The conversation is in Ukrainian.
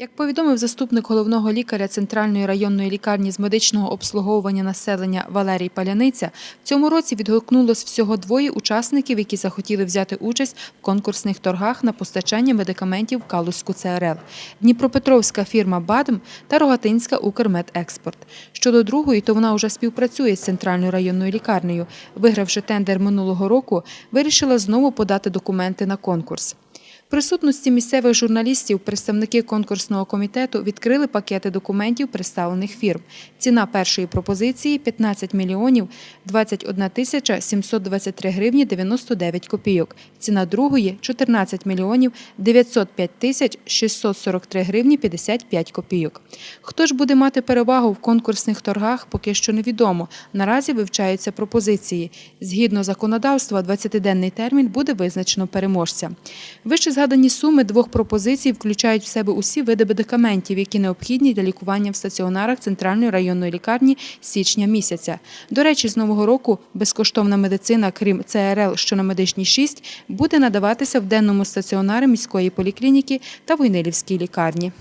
Як повідомив заступник головного лікаря Центральної районної лікарні з медичного обслуговування населення Валерій Паляниця, в цьому році відгукнулось всього двоє учасників, які захотіли взяти участь в конкурсних торгах на постачання медикаментів в Калузьку ЦРЛ. Дніпропетровська фірма «Бадм» та Рогатинська «Укрмедекспорт». Щодо другої, то вона вже співпрацює з Центральною районною лікарнею. Вигравши тендер минулого року, вирішила знову подати документи на конкурс. Присутності місцевих журналістів представники конкурсного комітету відкрили пакети документів представлених фірм. Ціна першої пропозиції – 15 мільйонів 21 тисяча 723 гривні 99 копійок. Ціна другої – 14 мільйонів 905 тисяч 643 гривні 55 копійок. Хто ж буде мати перевагу в конкурсних торгах, поки що невідомо. Наразі вивчаються пропозиції. Згідно законодавства, 20-денний термін буде визначено переможця. Вище згадані суми двох пропозицій включають в себе усі види медикаментів, які необхідні для лікування в стаціонарах Центральної районної лікарні січня місяця. До речі, з нового року безкоштовна медицина, крім ЦРЛ, що на медичній 6, буде надаватися в денному стаціонарі міської поліклініки та Войнилівській лікарні.